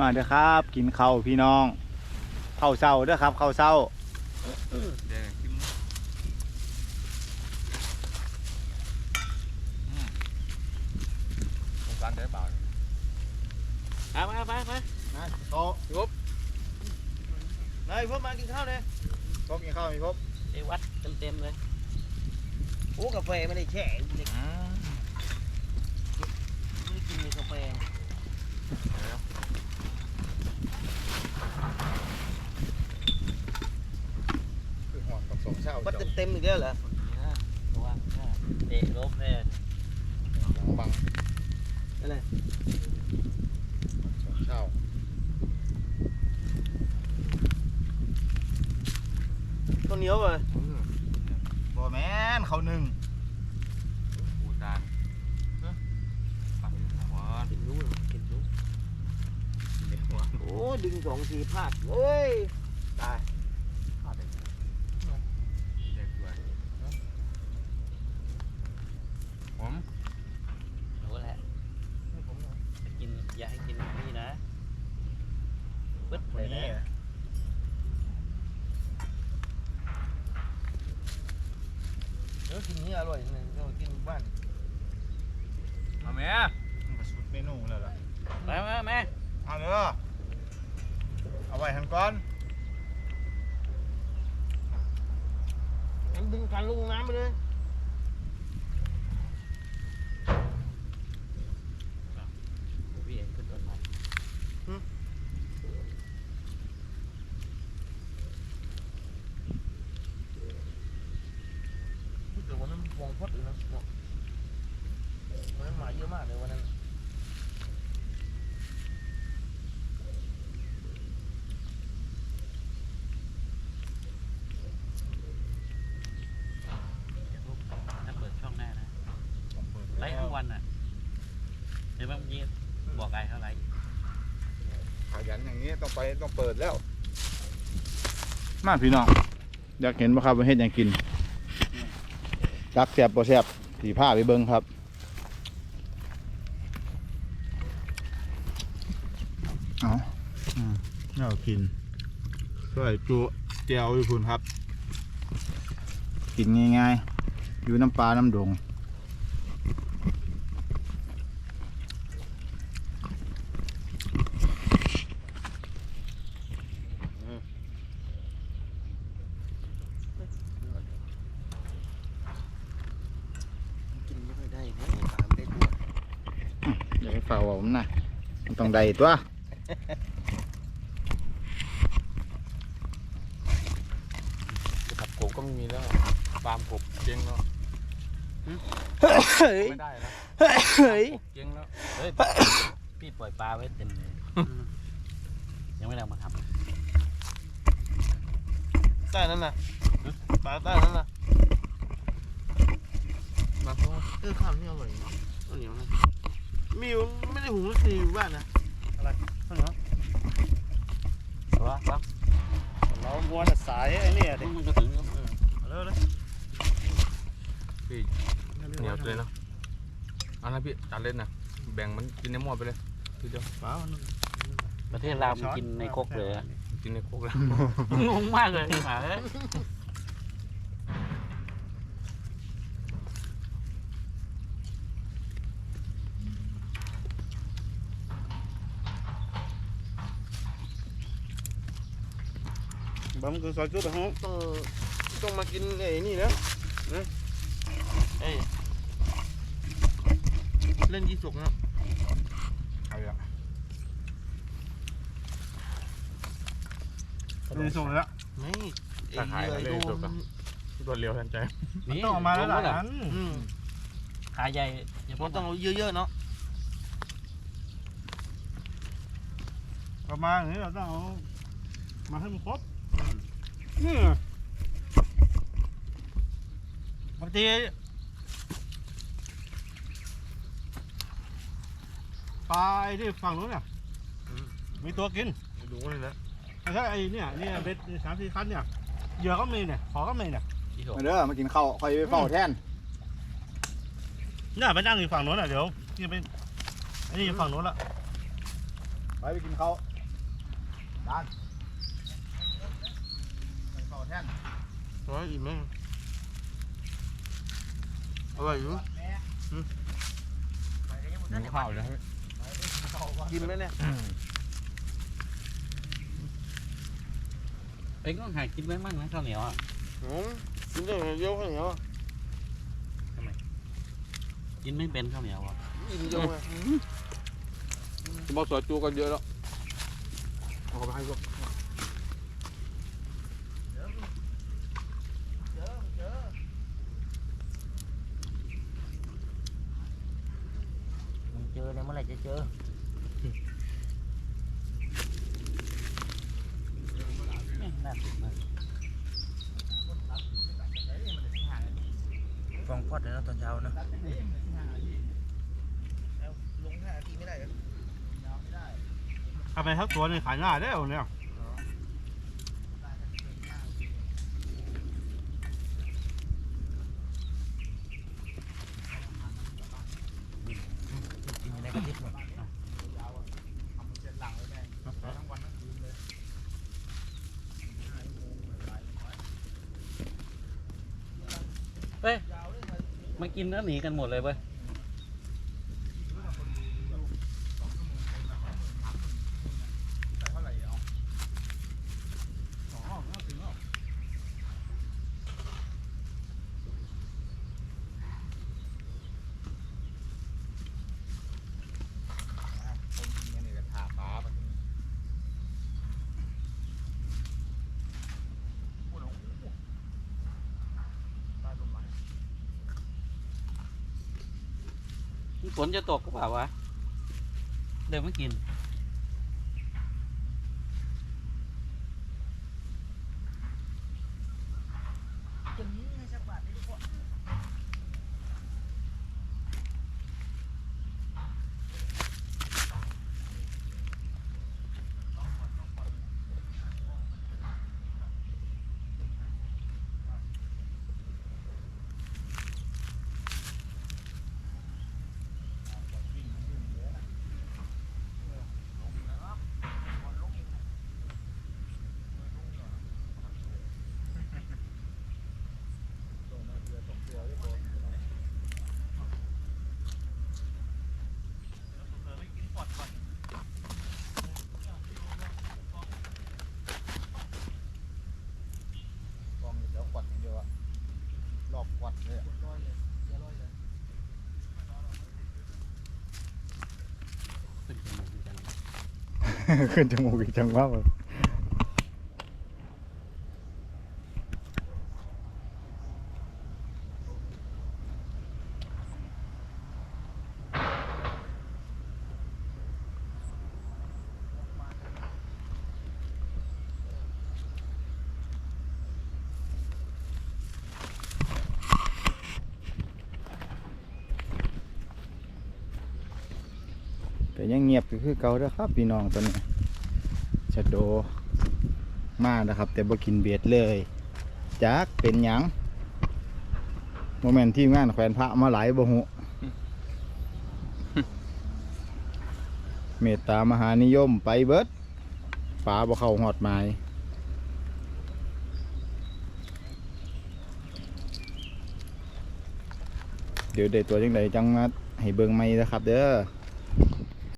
มาเด้อครับ กินข้าวพี่น้องข้าวเช้าเด้อครับข้าวเช้าเดี๋ยวกินอืมสงสารได้เปล่าเอามามามานะโต๊ะพี่พบนายพวกมากินข้าวเลยพบกินข้าวพี่พบไอ้วัดเต็มๆเลยโอ้กาแฟไม่ได้แช่เด็กอืมไม่ได้กินเลยกาแฟ คือหอดกับสองเช้า วัด เจ้าเต็มๆอีกแล้วเหรอระวังเตะล้มเลยหลังบังอะไรสองเช้าต้นเหนียวเลยอืมบ่แม่นข้าวหนึ่งปูตาลเอ้อปังหัวกินรู้กินรู้เด็กหัวโอ้ดึงสองทีพลาดโอ้ย ตาย ขาดเด็กเด็กด้วยเอ้อผม รู้แหละจะกินอย่าให้กินนี่นะปึ๊ด ค เล น ย นี้ นะ เออกิ นนี้อร่อยนะเรากินบ้านมาแม่มันก็สุดเมนูแล้วล่ะมามาแม่เอาเด้อเอาไว้ทันก่อนงั้นดึงกันลงน้ำไปเลยพี่เห็นขึ้นต้นไม้แต่วันนั้นวงพดอยู่นะวันนั้นมาเยอะมากเลยวันนั้น ถ้าเปิดช่องหน้านะ ผมเปิด ไลฟ์ทั้งวันอะเดี๋ยวบางทีบอกไอ้เท่าไหร่ ข ยันอย่างนี้ต้องไปต้องเปิดแล้ว มาพี่น้องอยากเห็นบ่ครับว่าเฮ็ดหยังกินรักแซ่บบ่แซ่บสีผ้าไปเบิ่งครับเอาอืมเอากินใส่จุเจียวอยู่คุณครับ กินง่ายๆอยู่น้ำปลาน้ำดง กินไม่ค่อยได้นะตามได้ตัว อย่าไป ฝ่าว่าผมนะมันต้องได้ตัวขับกบก็ไม่มีแล้วฟาร์มกบเจ๊งแล้วเฮ้ยไม่ได้แล้วเฮ้ยกบเจ๊งแล้วเฮ้ยพี่ปล่อยปลาไว้เต็มเลยยังไม่ได้เอามาทำใต้นั้นน่ะปลาใต้นั้นน่ะมาเพราะเออข้าวนี่อร่อยข้าวเหนียวนะ มีอยู่ไม่ได้หุงสักทีอยู่บ้านนะอะไรข้าวเหนียวว่าครับเราบัวสายไอ้นี่ดิมันก็ถึงเอาเร็วเลยพี่เหนียวเลยเนาะเอันนั้นพี่จานเล่นนะแบ่งมันกินในหม้อไปเลยทีเดียวเปล่ามันประเทศลาวมันกินในครกเลยอะกินในโคกแล้ว งงมากเลยหาเอ้ย บะมันคือซอยจุ๊บไปห้องต้องต้องมากินไอ้นี่นะนะเอ้ยเล่นยี่สุกนะเอาละยี่สุกแล้วไม่ไอ้ถ้าขายเยื่อเล่นโดยี่สุกนอะตัวเรียวทันใจนี่ต้องออกมาแล้วลงล่ะเหรออืมขาใหญ่อย่ามันต้องเอาเยอะๆเนาะประมาณนี้เราต้องเอามาให้มันครบ นี่บางทีปลาไอ้ที่ฝั่งนู้นน่ะมีตัวกินดูเลยนะแต่ถ้าไอ้เนี่ยเนี่ยเบ็ดสามสี่คันเนี่ยเหยื่อก็มีเนี่ยขอก็มีเนี่ยที่หกมาเด้อมากินข้าวคอยไปเฝ้าแทนเนี่ยไปนั่งอยู่ฝั่งนู้นน่ะเดี๋ยวนี่ไปไอ้นี่อยู่ฝั่งนู้นละไปไปกินข้าวเจานไปเป่า แท่นร้อยอิ่มไหมอร่อยอยู่หมูข้าวเลยครับกินไหมเนี่ยเอ็งต้องหากินไว้มั่งนะข้าวเหนียวอะอืมกินได้เยอะข้าวเหนียวอะกินไม่เป็นข้าวเหนียวอะอิ่มเยอะไงจะบอกสวยจูกันเยอะแล้วเอาเข้าไปให้พวก มึงเจ อเนี่ยเมื่อไหร่จะเจอน่าติดมากฟองพอดเลยนะตอนเช้านะเอาไปทักตัวในขายหน้าได้เอาเนี่ยะไรก็ติดหมดเฮ้ยมากินแล้วหนีกันหมดเลยเว้ย ฝนจะตกก็เปล่าวะเดี๋ยวไม่กิน กองเดี๋ยวขวัดอย่างเดียวอะ รอบขวัดเลยอะขึ้นจมูกอีกจังขึ้นจมูกอีกจังว่า แต่ยังเงียบอยู่คือเก่าเด้อครับพี่น้องตอนนี้ชะโดมานะครับ แต่บ่กินเบียดเลยจักเป็นหยังโมเมนต์ทีมงานแขวนพระมาหลายบ่หุเมตตามหานิยมไปเบิดฟ้าบ่เข้าหอดไม้เดี๋ยวได้ตัวจังไดจังมาให้เบิ่งใหม่นะครับ เด้อ